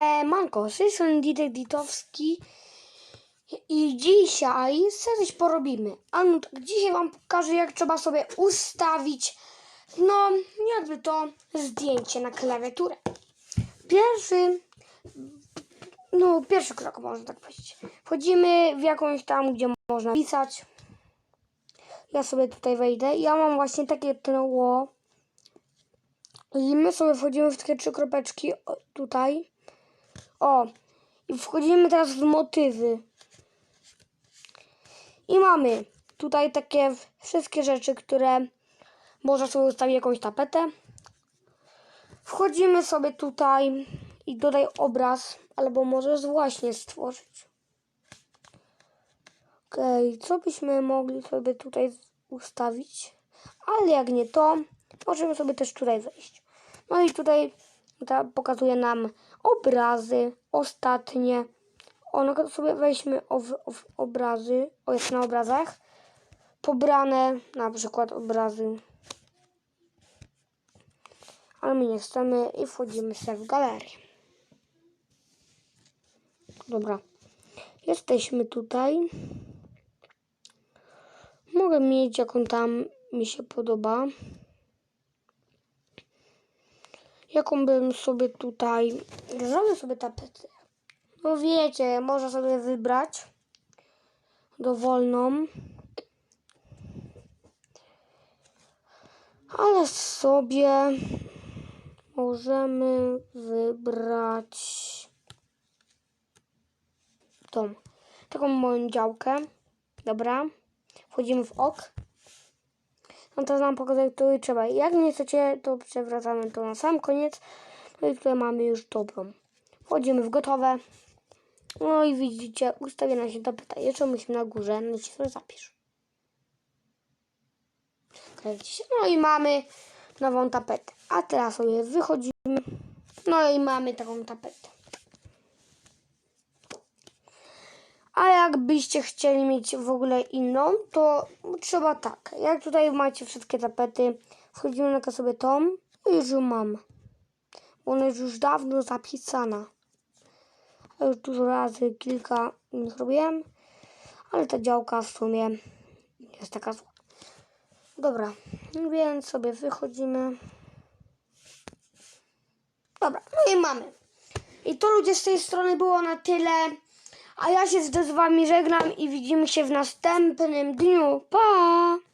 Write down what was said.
E, Manko, z tej Didek Ditowski i dzisiaj coś porobimy. A no tak, dzisiaj Wam pokażę, jak trzeba sobie ustawić, no, jakby to zdjęcie na klawiaturę. Pierwszy, no, pierwszy krok, można tak powiedzieć. Wchodzimy w jakąś tam, gdzie można pisać. Ja sobie tutaj wejdę. Ja mam właśnie takie tło. I my sobie wchodzimy w takie trzy kropeczki tutaj. O, i wchodzimy teraz w motywy. I mamy tutaj takie wszystkie rzeczy, które można sobie ustawić jakąś tapetę. Wchodzimy sobie tutaj i dodaj obraz, albo możesz właśnie stworzyć. Okej, co byśmy mogli sobie tutaj ustawić? Ale jak nie to, możemy sobie też tutaj wejść. No i tutaj ta pokazuje nam obrazy ostatnie. O, no to sobie weźmy o, o, obrazy, o jest na obrazach. Pobrane na przykład obrazy. Ale my nie chcemy i wchodzimy sobie w galerię. Dobra. Jesteśmy tutaj. Mogę mieć jaką tam mi się podoba. Jaką bym sobie tutaj... Zrobię sobie tapetę. No wiecie, można sobie wybrać dowolną. Ale sobie możemy wybrać tą, taką moją działkę. Dobra. Wchodzimy w ok. No to nam pokazuje, który trzeba. Jak nie chcecie, to przewracamy to na sam koniec. No i tutaj mamy już dobrą. Wchodzimy w gotowe. No i widzicie, ustawiona się tapeta. Jeszcze musimy na górze nacisnąć zapisz. No i mamy nową tapetę. A teraz sobie wychodzimy. No i mamy taką tapetę. A jakbyście chcieli mieć w ogóle inną, to trzeba tak. Jak tutaj macie wszystkie tapety, wchodzimy na sobie tą i już ją mam. Bo ona jest już dawno zapisana. Ja już dużo razy kilka innych robiłem, ale ta działka w sumie jest taka zła. Dobra, więc sobie wychodzimy. Dobra, no i mamy. I to ludzie z tej strony było na tyle. A ja się z wami żegnam i widzimy się w następnym dniu. Pa!